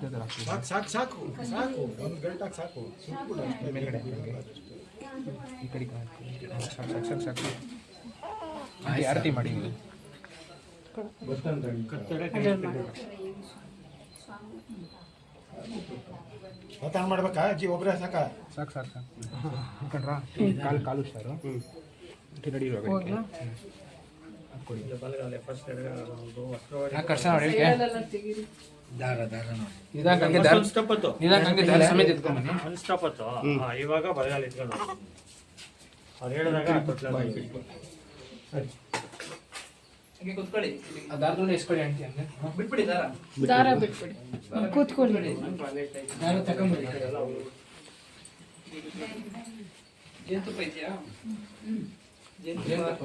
ಸಾಕು ಸಾಕು ಸಾಕು ಸಾಕು. ಒಂದು ಗಂಟಾಕ್ ಸಾಕು. ಮೇಲ್ಗಡೆ ಈ ಕಡೆ ಸಾಕು ಸಾಕು ಸಾಕು ಸಾಕು. ಆಂಟಿ ಆರತಿ ಮಾಡಿ ನೀವು. ಮತ್ತೆ ಮಾಡ್ಬೇಕಾ? ಅಜ್ಜಿ ಒಬ್ಬರೇ ಸಾಕ? ಸಾಕು ಸಾಕು ಸಾಕು. ಹಾಕೊಂಡ್ರಾ ಕಾಲು ಕಾಲು ಸಾರು ರೆಡಿ ಇರುವಾಗ ಕೊಡಿ ಫಸ್ಟ್ ಕರ್ಸ ನೋಡಿ ನಿಧಾನಕ್ಕೆ ಹಂಗೆ ದಾರ ನಿಧಾನಕ್ಕೆ ಹಂಗೆ ದಾರ ಸಮೇತ ಎತ್ಕೊಂಬನ್ನಿ ಅನ್ಸ್ಟಾಪತ್ತು ಇವಾಗ ಬರಗಾಲ ಇಟ್ಕೊಂಡು ಅವ್ರು ಹೇಳಿದಾಗ ಹಾಗೆ ಕುತ್ಕೊಳ್ಳಿ. ಆ ಎಸ್ಕೊಳ್ಳಿ ಆಂಟಿ ಅಂದ್ರೆ ಬಿಟ್ಬಿಡಿ ದಾರ. ದಾರ ಬಿಟ್ಬಿಡಿ. ಕೂತ್ಕೊಳ್ಳಿ. ದಾರ ಜೇನುತುಪ್ಪ ಇದೆಯಾ? ಜೇನುತುಪ್ಪ.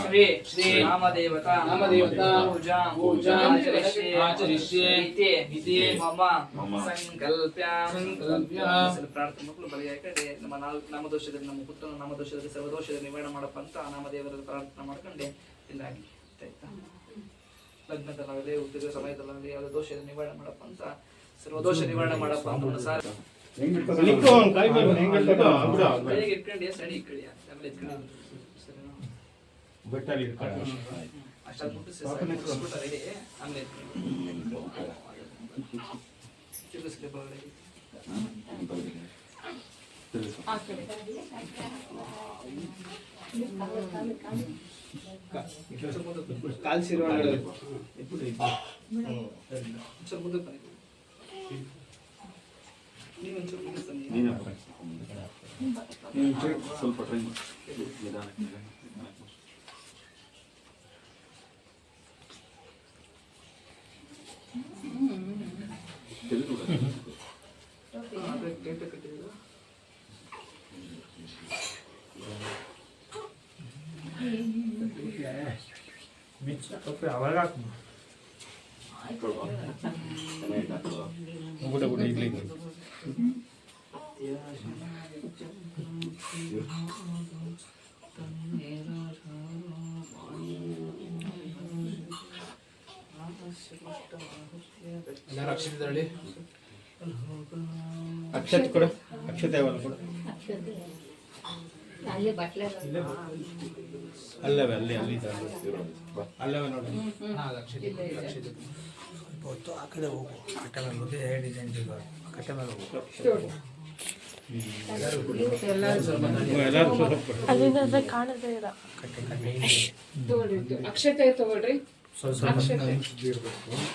ಶ್ರೀ ಶ್ರೀ ನಾಮದೇವತಾ ನಾಮದೇವತಾ ಪೂಜಾ ಪೂಜಾ ಆಚರಿಷ್ಯೆ ಆಚರಿಷ್ಯೆ ಇತಿ ಇತಿ ಮಮ ಸಂಕಲ್ಪ್ಯ ಸಂಕಲ್ಪ್ಯ ಹೆಸರು ಪ್ರಾರ್ಥನೆ ಮಕ್ಕಳು ಬರೆಯಾಕಡೆ ನಮ್ಮ ನಾಲ್ ನಾಮದೋಷದಲ್ಲಿ ನಮ್ಮ ಪುತ್ರನ ನಾಮದೋಷದಲ್ಲಿ ಸರ್ವದೋಷದ ನಿವಾರಣೆ ಮಾಡಪ್ಪ ಅಂತ ನಾಮದೇವರ ಪ್ರಾರ್ಥನೆ ಮಾಡ್ಕೊಂಡೆ ಇಲ್ಲಾಗಿ ಆಯ್ತಾ? ಲಗ್ನದಲ್ಲಾಗಲಿ ಉದ್ಯೋಗ ಸಮಯದಲ್ಲಾಗಲಿ ಯಾವುದೇ ದೋಷದ ನಿವಾರಣೆ ಮಾಡಪ್ಪ ಅಂತ ಸರ್ವದೋಷ ನಿವಾರಣೆ ಮಾಡಪ್ಪ ಅಂತ ಒಂದು ಸಾರಿ. ಸರಿ. ಇಟ್ಕೊಂಡು ಸರಿ ಇಟ್ಕೊಳ್ಳಿ ಆಮೇಲೆ ಇಟ್ಕೊಳ್ಳಿ ಸರಿನಾ ಅಷ್ಟಾಗಿ ಮುಟ್ಟಿಸಿ ರೆಡಿ ಆಮೇಲೆ ಚಿಗುರಿಸ್ಲಿ ಬರಲಿ ಆ ಕಡೆ ಕಾಲ್ ಸಿರುವಾಳ ಸ್ವಲ್ಪ ಮುಂದಕ್ಕೆ ಬನ್ನಿ ನೀವು ಒಂಚೂರು ಮುಂದಕ್ಕೆ ಬನ್ನಿ ಸ್ವಲ್ಪ ಟ್ರೈನ್ ನಿಧಾನಕ್ಕೆ ಹಾ, ಅದೇ ಗೇಟ್ ಕಟ್ಟಿದ್ದೀರಾ? ಅವಾಗ ಚೆನ್ನಾಗಿ ಹಾಕುವ ಗುಡ ಗುಡ ಇಡ್ಲಿ ಎಲ್ಲರೂ ಅಕ್ಷತೆ ತಗೊಳ್ಳಿ ಅಕ್ಷತೆ ಕೊಡು. ಅಕ್ಷತೆ ಅವಲ್ಲ ಕೊಡು. ಅಲ್ಲಿ ಬಟ್ಲೆ ಅಲ್ಲವೇ ಅಲ್ಲಿ ಅಲ್ಲಿ ಅಲ್ಲವೇ ನೋಡಿ. ಅಕ್ಷತೆ ಅಕ್ಷತೆ ಹೊತ್ತು ಆ ಕಡೆ ಹೋಗು. ಕಟ್ಟೆ ಮೇಲೆ ಹೋಗಿ. ಹೇಳಿ ಡಿಸೈನ್ ಕಟ್ಟೆ ಮೇಲೆ ಹೋಗು. ಎಲ್ಲರೂ ಸ್ವಲ್ಪ ಕೊಡು. ಅಲ್ಲಿಂದ ಕಾಣದೇ ಇಲ್ಲ. ಅಕ್ಷತೆ ತಗೊಳ್ರಿ ಅಕ್ಷತೆ. ಎಲ್ಲರಿಗೂ ಕೊಡ್ರಿ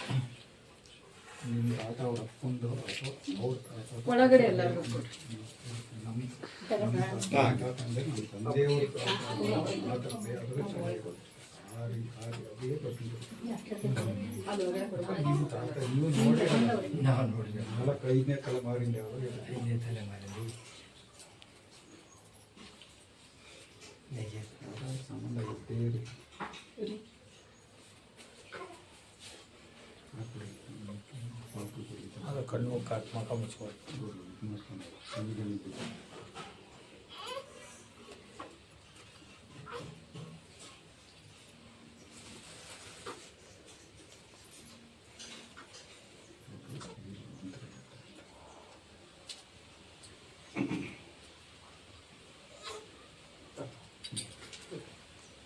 ಅದು ಒಳಗೆ ಕೊಡ್ಬೇಕು. ನಾವು ನೋಡಿ ಐದನೇ ತಲೆಮಾರಿಂದ ಐದನೇ ತಲೆಮಾರಲ್ಲಿ ಸಂಬಂಧ ಇರ್ತೇವೆ ಇರಿ. ಅದು ಕಣ್ಣು ಕಾಟ್ ಮಕ ಮುಚ್ಕೊಂಡು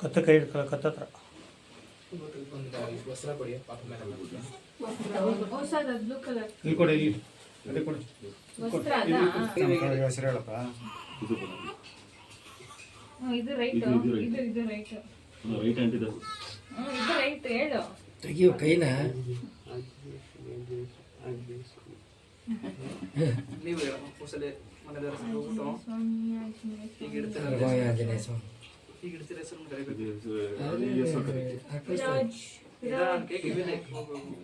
ಕತ್ತ ಕೈ ಹಿಡ್ಕೊಳ್ಳ ಕತ್ತತ್ರ ಒಂದು ವಸ್ತ್ರ ಕೊಡಿ ಪಾಪ ಮೇಲೆ. ಹೊಸದು ಬ್ಲೂ ಕಲರ್ ಇಲ್ಲಿ ಕೊಡಿ. ಹೇಳಪ್ಪ. ಇದು. ಇದು ರೈಟ್. ಇದು- ಇದು ರೈಟ್. ರೈಟ್. ಅಂತ ಇದೆ. ಇದು ರೈಟ್ ಹೇಳು. ತೆಗಿಯೋ ಕೈನ. ನೀವು ಹೇಳಮ್ಮ ಹೋಗ್ಬಿಟ್ಟು ಈಗ ಇಡ್ತೀರ ಈಗ ಇಡ್ತೀರ ಹೆಸರು ಕರಿಬೇಕು ಇದು ಹೆಸರು- ಈ ಹೆಸರು ಕರೀತೀವಿ. ನಿಧಾನಕ್ಕೆ ಕಿವಿಲೆ ಹೋಗು, ಹೋಗು.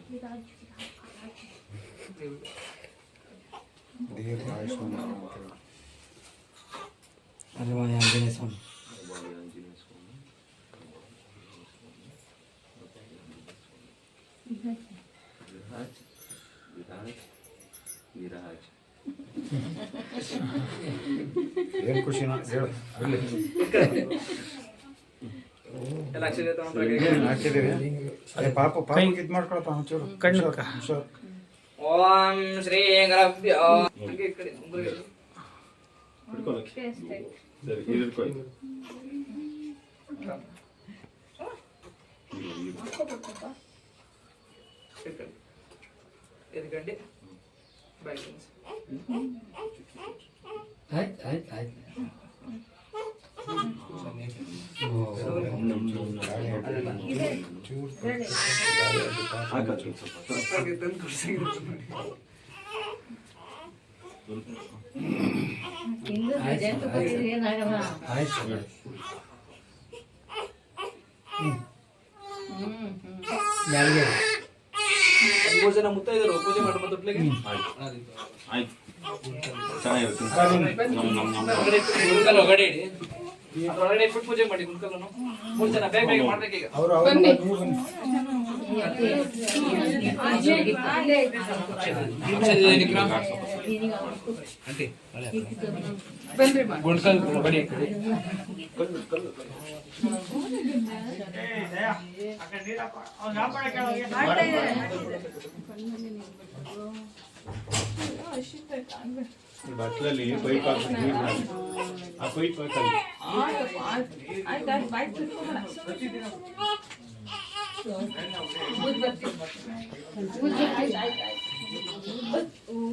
ನೀವು ದೀರ್ಘ ಆಯುಷ್ಮಾನ್ ಸರ್ವಾಯ ಆಂಜನೇಯ ಸ್ವಾಮಿ ಬಾಬಾ ಆಂಜನೇಯ ಸ್ವಾಮಿ. ವಿರಾಜ್ ವಿರಾಜ್ ವಿರಾಜ್ ಏನು ಖುಷಿನ ಹೇಳು ಅಲ್ಲಿ ಎಲ್ಲ ಅಕ್ಷರ ತಗೊಂಡ್ರೆ ಏನು ಹಾಕಿದ್ದೀರಿ ಅದೇ ಪಾಪ ಪಾಪಕ್ಕೆ ಇದು ಮಾಡ್ಕೊಳಪ್ಪ ಒಂಚೂರು ಕಣ್ಣು ಹುಷಾರ್, ಹುಷಾರ್. ಓಂ ಶ್ರೀ ಗರಭ್ಯ ಹಂಗೆ ಈ ಕಡೆ ಉಂಗುರ ಇಡು. ಹಿಡ್ಕೊ ಲಕ್ಷ್ಮಿ. ಅಷ್ಟೇ ಸರಿ ಇದು ಹಿಡ್ಕೊ ಇದು. ಇದು, ಮೂರು ಜನ ಮುತ್ತೈದರು ಪೂಜೆ ಮಾಡಿ ಮೊದಲಿಗೆ ಆಯ್ತು. ಆಯ್ತು ಚೆನ್ನಾಗಿರುತ್ತೆ. ನಮ್- ನಮ್- ನಮ್- ಹೊರಗಡೆ ಇಟ್ಬಿಟ್ಟು ಪೂಜೆ ಮಾಡಿ ಗುಂಡ್ಕಲ್ಲನು ಮೂರು ಜನ ಬೇಗ ಬೇಗ ಮಾಡ್ಬೇಕು ಈಗ. ಅವರು ಅವರು ಬನ್ನಿ. ನೀವು ಬನ್ನಿ ಬನ್ರಿ ಮಾ ಗುಂಡ್ಕಲ್ ಹೊರಗಡೆ ಈ ಕಡೆ ಈ ಬಟ್ಲಲ್ಲಿ ಪೈಪ್ ಹಾಕಿ ನೀರ್ ಮಾಡಿ. ಆ ಪೈಪ್ ಹಾಕಲ್ಲಿ ಆಯ್ತು ಆಯ್ತು ಆಯ್ತು ಬಾಯ್ बुझ बत्ती बुझ बत्ती